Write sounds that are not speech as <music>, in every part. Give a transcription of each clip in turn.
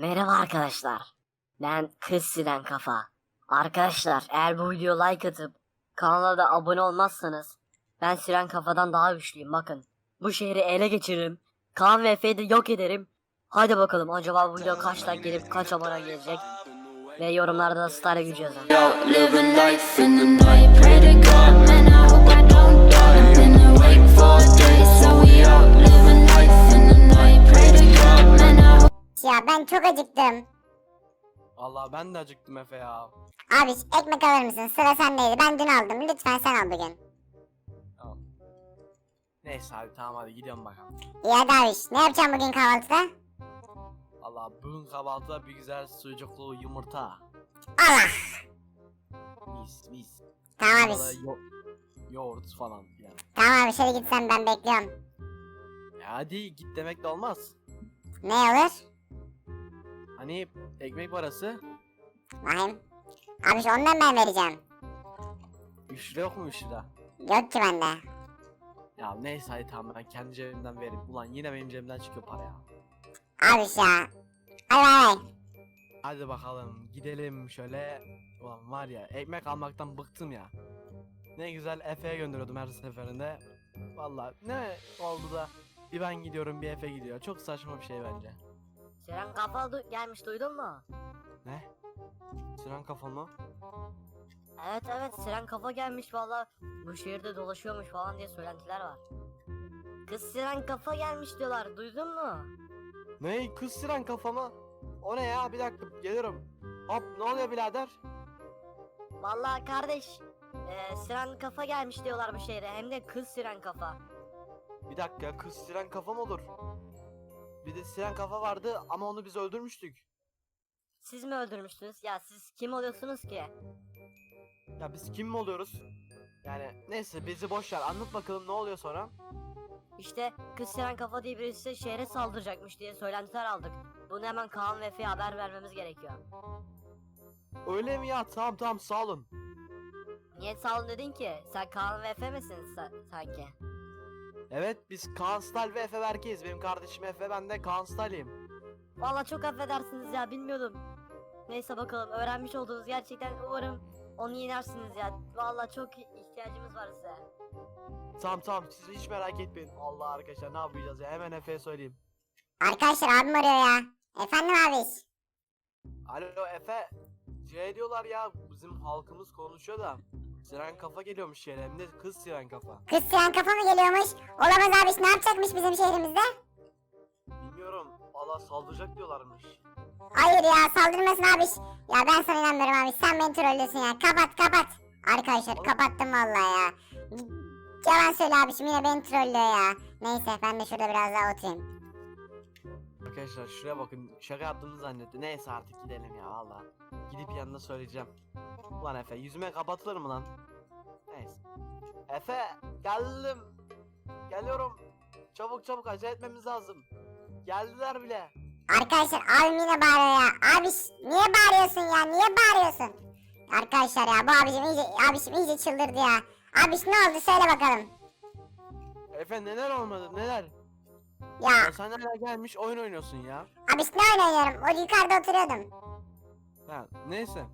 Merhaba arkadaşlar. Ben Kız Siren Kafa. Arkadaşlar eğer bu videoya like atıp kanala da abone olmazsanız ben Siren Kafa'dan daha güçlüyüm bakın. Bu şehri ele geçiririm. Kaan ve Efe'yi de yok ederim. Hadi bakalım acaba bu video kaç like gelip kaç abone gelecek. Ve yorumlarda da star gücü yazın. Çok acıktım. Allah ben de acıktım Efe ya. Abi ekmek alır mısın? Sıra sendeydi. Ben dün aldım. Lütfen sen al bugün. Tamam. Neyse abi tamam hadi gidiyorum bakalım. İyi hadi abi. Ne yapacağım bugün kahvaltıda? Allah bugün kahvaltıda bir güzel sucuklu yumurta. Allah. Mis mis. Tamam abi. yo- yoğurt falan yani. Tamam abi şöyle gitsen ben bekliyorum. E hadi git demek de olmaz. Ne olur? Hani ekmek parası Bakayım. Abi şu ondan ben vereceğim. 3 lira yok mu 3 lira? Yok ki bende. Ya neyse hadi tamam ben kendi cebimden vereyim. Ulan yine benim cebimden çıkıyor para ya. Abi ya. Ay ay ay. Hadi bakalım gidelim şöyle. Ulan var ya ekmek almaktan bıktım ya. Ne güzel Efe'ye gönderiyordum her seferinde. Vallahi ne oldu da bir ben gidiyorum bir Efe gidiyor. Çok saçma bir şey bence. Siren Kafa du- gelmiş duydun mu? Ne? Sinan kafamı? Evet evet Siren Kafa gelmiş valla. Bu şehirde dolaşıyormuş falan diye söylentiler var. Kız Siren Kafa gelmiş diyorlar duydun mu? Ne? Kız Sinan kafama? O ne ya? Bir dakika geliyorum. Hop ne oluyor birader? Vallahi kardeş e, Siren Kafa gelmiş diyorlar bu şehre hem de kız Siren Kafa. Bir dakika kız Sinan kafa mı olur? Bir de Sinan kafa vardı ama onu biz öldürmüştük. Siz mi öldürmüştünüz? Ya siz kim oluyorsunuz ki? Ya biz kim mi oluyoruz? Yani neyse bizi boş ver anlat bakalım ne oluyor sonra? İşte kız Siren Kafa diye birisi şehre saldıracakmış diye söylentiler aldık. Bunu hemen Kaan ve Efe'ye haber vermemiz gerekiyor. Öyle mi ya? Tamam tamam sağ olun. Niye sağ olun dedin ki? Sen Kaan ve Efe misin sa- sanki? Evet biz Kaan Stal ve Efe Berke'yiz. Benim kardeşim Efe ben de Kaan Stal'iyim. Vallahi çok affedersiniz ya bilmiyordum. Neyse bakalım öğrenmiş olduğunuz gerçekten umarım onu yenersiniz ya. Vallahi çok ihtiyacımız var size. Tamam tamam siz hiç merak etmeyin. Allah arkadaşlar ne yapacağız ya hemen Efe'ye söyleyeyim. Arkadaşlar abim arıyor ya. Efendim abi. Alo Efe. Şey diyorlar ya bizim halkımız konuşuyor da. Siren kafa geliyormuş yere hem de kız siren kafa. Kız siren kafa mı geliyormuş? Olamaz abi. Ne yapacakmış bizim şehrimizde? Bilmiyorum. Allah saldıracak diyorlarmış. Hayır ya saldırmasın abi. Ya ben sana inanmıyorum abi. Sen beni trollüyorsun ya. Kapat kapat. Arkadaşlar Oğlum. kapattım vallahi ya. Yalan söyle abişim yine beni trollüyor ya. Neyse ben de şurada biraz daha oturayım. Arkadaşlar şuraya bakın şaka yaptığını zannetti. Neyse artık gidelim ya valla. Gidip yanına söyleyeceğim. Ulan Efe yüzüme kapatılır mı lan? Neyse. Efe geldim. Geliyorum. Çabuk çabuk acele etmemiz lazım. Geldiler bile. Arkadaşlar abim yine bağırıyor ya. Abiş niye bağırıyorsun ya? Niye bağırıyorsun? Arkadaşlar ya bu abicim iyice, abişim iyice çıldırdı ya. Abiş ne oldu söyle bakalım. Efe neler olmadı neler? Ya Ya sen hala gelmiş oyun oynuyorsun ya. abiş ne oyun oynuyorum? O yukarıda oturuyordum. Ha neyse.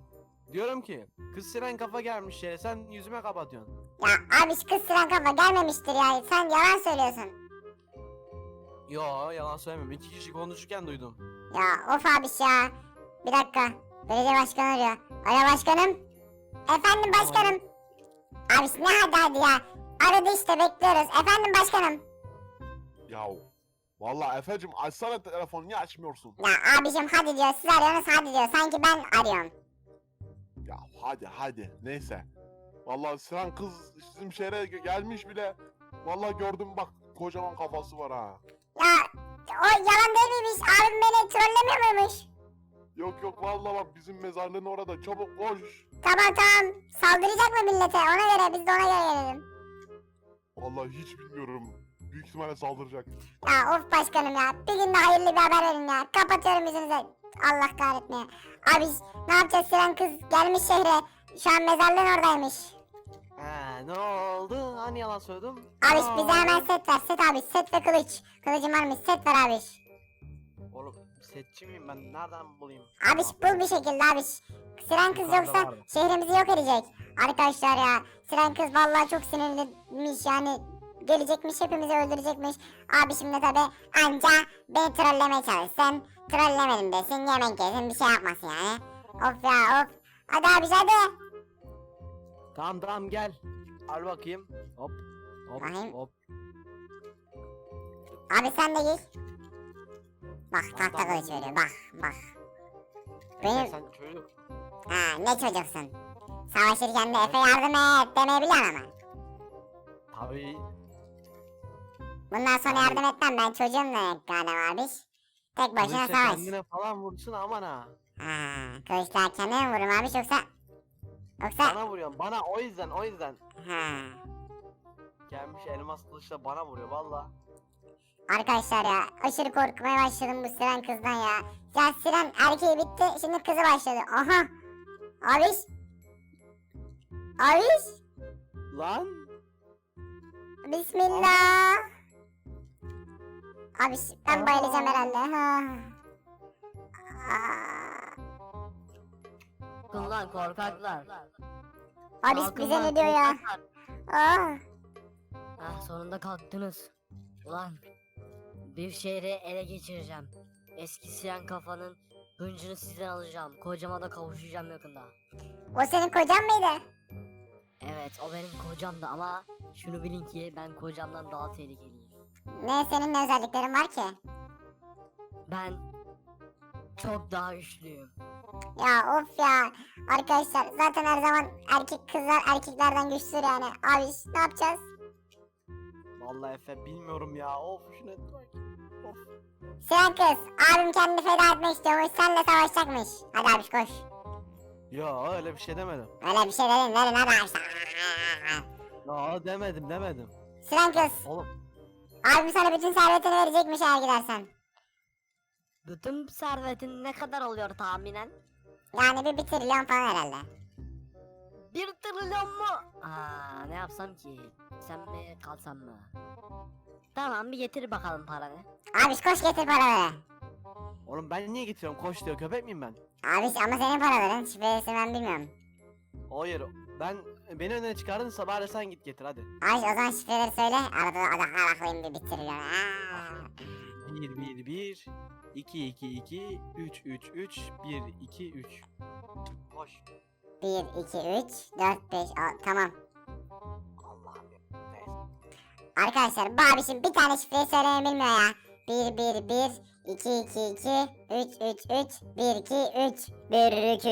Diyorum ki kız siren kafa gelmiş yere sen yüzüme kapatıyorsun. Ya abiş kız sıran kafa gelmemiştir ya. Sen yalan söylüyorsun. Yo yalan söylemiyorum. İki kişi konuşurken duydum. Ya of abiş ya. Bir dakika. Belediye başkanı arıyor. Alo başkanım. Efendim başkanım. Abiş ne hadi hadi ya. Aradı işte bekliyoruz. Efendim başkanım. Ya vallahi Efe'cim açsana telefonu niye açmıyorsun? Ya abicim hadi diyor. Siz arıyorsunuz hadi diyor. Sanki ben arıyorum. Ya hadi hadi neyse. Vallahi Sinan kız bizim şehre ge- gelmiş bile. Vallahi gördüm bak kocaman kafası var ha. Ya o yalan değil miymiş? Abim beni trollemiyor muymuş? Yok yok vallahi bak bizim mezarlığın orada çabuk koş. Tamam tamam. Saldıracak mı millete? Ona göre biz de ona göre gelelim. Vallahi hiç bilmiyorum. Büyük ihtimalle saldıracak. Ya of başkanım ya. Bir gün de hayırlı bir haber verin ya. Kapatıyorum yüzünüze. Allah kahretmeye. Abi ne yapacağız Siren kız gelmiş şehre. Şu an mezarlığın oradaymış. Ha ne oldu? Hani yalan söyledim? Abi Aa. bize hemen set ver. Set abi. Set ve kılıç. Kılıcım varmış. Set ver abi. Oğlum setçi miyim ben? Nereden bulayım? Abiş bul bir şekilde abiş. Siren kız Yukarıda yoksa vardı. şehrimizi yok edecek. Arkadaşlar ya Siren kız vallahi çok sinirliymiş yani gelecekmiş hepimizi öldürecekmiş. Abişim de tabi anca beni trollemeye çalışsın. Trollemedim desin yemek yesin bir şey yapmasın yani. Of ya of. Hadi abiş hadi. Tamam tamam gel. Al bakayım. Hop. Hop Bakayım. hop. Abi sen de giy. Bak tahta tamam. kılıç veriyor bak bak. Benim sen çocuk. ha ne çocuksun. Savaşırken de Efe yardım et demeyebiliyorsun ama. Tabii. Bundan sonra yardım etmem ben çocuğum demek galiba abiş. Tek başına Kılıçla savaş. kendine falan vursun aman ha. Ha, kılıçla kendine mi vururum abiş yoksa... Yoksa... Bana vuruyorsun bana o yüzden o yüzden. Ha. Gelmiş elmas kılıçla bana vuruyor valla. Arkadaşlar ya aşırı korkmaya başladım bu siren kızdan ya. Ya siren erkeği bitti şimdi kızı başladı. Aha. Abiş. Abiş. Lan. Bismillah. Abiş ben bayılacağım herhalde. Ha. Kullan korkaklar. Abiş Kalkın bize lan, ne diyor ya? korkaklar. Aa. Ah sonunda kalktınız. Ulan bir şehri ele geçireceğim. Eski siren kafanın hıncını sizden alacağım. Kocama da kavuşacağım yakında. O senin kocan mıydı? Evet o benim kocamdı ama şunu bilin ki ben kocamdan daha tehlikeliyim. Ne senin ne özelliklerin var ki? Ben çok daha güçlüyüm. Ya of ya. Arkadaşlar zaten her zaman erkek kızlar erkeklerden güçlüdür yani. Abi ne yapacağız? Vallahi Efe bilmiyorum ya. Of şuna bak. Of. Siren kız abim kendini feda etmek istiyormuş senle savaşacakmış. Hadi abi koş. Ya öyle bir şey demedim. Öyle bir şey dedin verin hadi abi. Ya demedim demedim. Siren kız Oğlum abim sana bütün servetini verecekmiş eğer gidersen. Bütün servetin ne kadar oluyor tahminen? Yani bir, bir trilyon falan herhalde. Bir trilyon mu? Aa, ne yapsam ki? Sen mi kalsam mı? Tamam bir getir bakalım paranı. Abi koş getir paraları. oğlum ben niye getiriyorum? Koş diyor. Köpek miyim ben? Abi ama senin paraların şifresini ben bilmiyorum. Hayır. Ben beni öne çıkardın bari sen git getir hadi. Abi o zaman şifreleri söyle. Arada da araklayayım bir, bir trilyon. Aa. 1 1 1 2 2 2 3 3 3 1 2 3 Koş. 1, 2, 3, 4, 5, 6 tamam. Allah'ım. Arkadaşlar bu abişim bir tane şifreyi söylemeyi bilmiyor ya. 1 1 1 2 2 2 3 3 3 1 2 3 1 2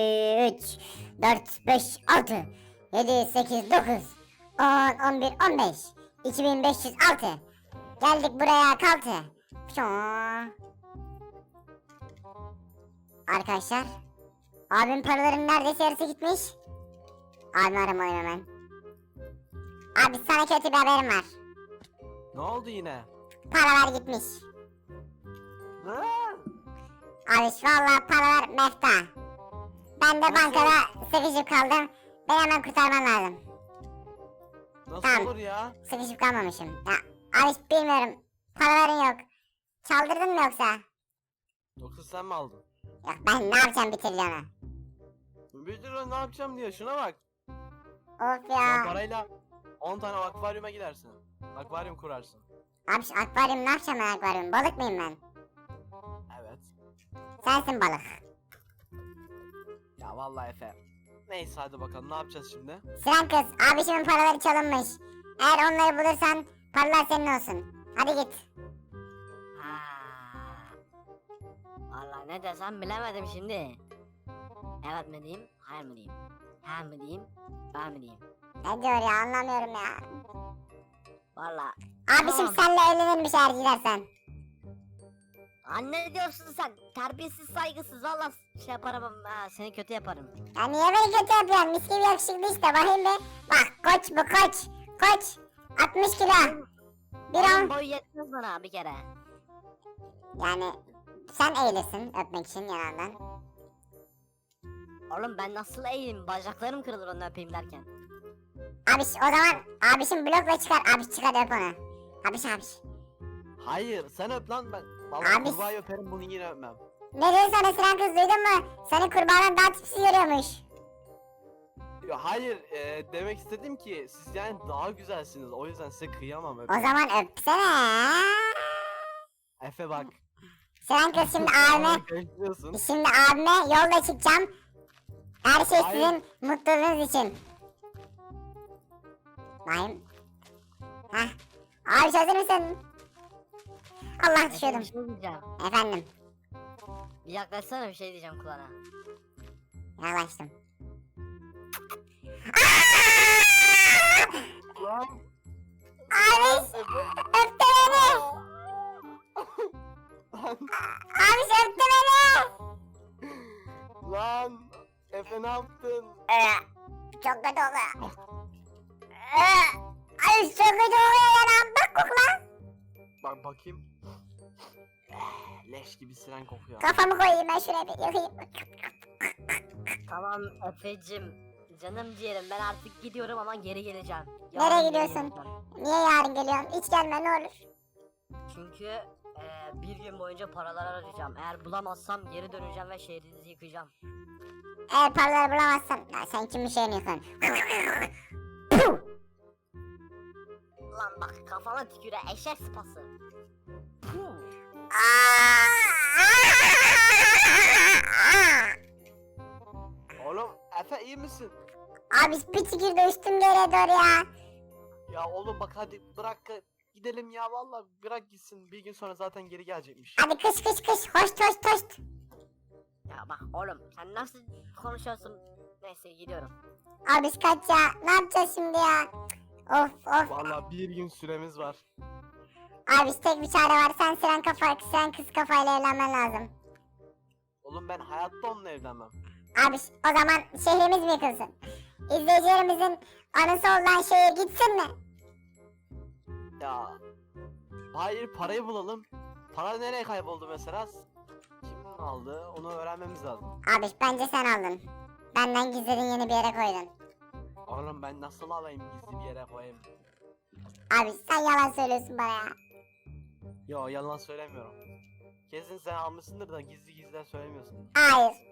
3 4 5 6 7 8 9 10 11 15 2506 Geldik buraya kaltı. Arkadaşlar Abim paraların neredeyse yarısı gitmiş. Abimi aramalıyım hemen. Abi sana kötü bir haberim var. Ne oldu yine? Paralar gitmiş. Ne? Abi valla paralar mefta. Ben de bankada sıkışıp kaldım. Beni hemen kurtarman lazım. Nasıl Tamam. olur ya? Sıkışıp kalmamışım. Ya abi hiç bilmiyorum. Paraların yok. Çaldırdın mı yoksa? Yoksa sen mi aldın? Yok ben ne yapacağım bir trilyonu? Bir lira ne yapacağım diyor şuna bak. Of Sen ya. parayla 10 tane akvaryuma gidersin. Akvaryum kurarsın. Abi şu akvaryum ne yapacağım ben akvaryum? Balık mıyım ben? Evet. Sensin balık. Ya vallahi Efe. Neyse hadi bakalım ne yapacağız şimdi? Siren kız abişimin paraları çalınmış. Eğer onları bulursan paralar senin olsun. Hadi git. Ha. Vallahi ne desem bilemedim şimdi. Evet mi diyeyim, hayır mı diyeyim? Ha mı diyeyim, ben mi diyeyim? Ne diyor ya anlamıyorum ya. Vallahi Abişim Tamam. senle evlenirmiş eğer gidersen. anne diyorsun sen, terbiyesiz saygısız valla şey yaparım, ha, seni kötü yaparım. Ya niye böyle kötü yapıyorsun? Mis gibi yakışıklı işte bakayım bir. Bak koç bu koç. Koç. 60 kilo. Bir on. boyu yetmez bana bir kere. Yani sen eğilirsin öpmek için yanından. Oğlum ben nasıl eğeyim, bacaklarım kırılır onu öpeyim derken. Abiş o zaman abişim blokla çıkar. Abiş çıkar öp onu. Abiş abiş. Hayır sen öp lan ben. Vallahi Abi- kurbağayı öperim bunu yine öpmem. Ne diyor sana Siren kız duydun mu? Seni kurbanın daha tipsiz görüyormuş. Ya hayır e, demek istedim ki siz yani daha güzelsiniz. O yüzden size kıyamam. O zaman öpsene. Efe bak. Siren kız şimdi <laughs> abime Karıştırıyorsun. Şimdi abime yolda çıkacağım. Her şey Hayır. sizin mutluluğunuz için. Bayım. Heh. Abi hazır mısın? Allah düşüyordum. bir şey diyeceğim. Efendim. Bir yaklaşsana bir şey diyeceğim kulağına. Yaklaştım. Lan. Abi öptü beni. Lan. Abi öptü beni. Lan. Efe ne yaptın? Ee, çok kötü oluyor. Ee, Ay çok kötü oluyor ya lan. Bak kokla. Bak bakayım. Leş gibi siren kokuyor. Kafamı koyayım ben şuraya bir yakayım. Tamam Efe'cim. Canım ciğerim ben artık gidiyorum ama geri geleceğim. Nereye Yarın geri gidiyorsun? geleceğim. Niye yarın geliyorsun? Hiç gelme ne olur. Çünkü eee, bir gün boyunca paralar arayacağım. Eğer bulamazsam geri döneceğim ve şehrinizi yıkacağım. Eğer paraları bulamazsan ya sen kimin şeyini yıkıyorsun? Lan bak kafana tüküre eşek sıpası. Puh. Misin? Abi bir tükürdü üstüm geriye doğru ya. Ya oğlum bak hadi bırak gidelim ya vallahi bırak gitsin. Bir gün sonra zaten geri gelecekmiş. Hadi kış kış kış hoş hoş hoş. Ya bak oğlum sen nasıl konuşuyorsun? Neyse gidiyorum. Abi kaç ya. Ne yapacağız şimdi ya? Of of. Vallahi bir gün süremiz var. Abi tek bir çare var. Sen siren kafa, sen kız kafayla evlenmen lazım. Oğlum ben hayatta onunla evlenmem. Abi o zaman şehrimiz mi yıkılsın? İzleyicilerimizin anısı olan şehir gitsin mi? Ya. Hayır parayı bulalım. Para nereye kayboldu mesela? Kim aldı? Onu öğrenmemiz lazım. Abi bence sen aldın. Benden gizledin yeni bir yere koydun. Oğlum ben nasıl alayım gizli bir yere koyayım? Abi sen yalan söylüyorsun bana ya. Yo yalan söylemiyorum. Kesin sen almışsındır da gizli gizli söylemiyorsun. Hayır.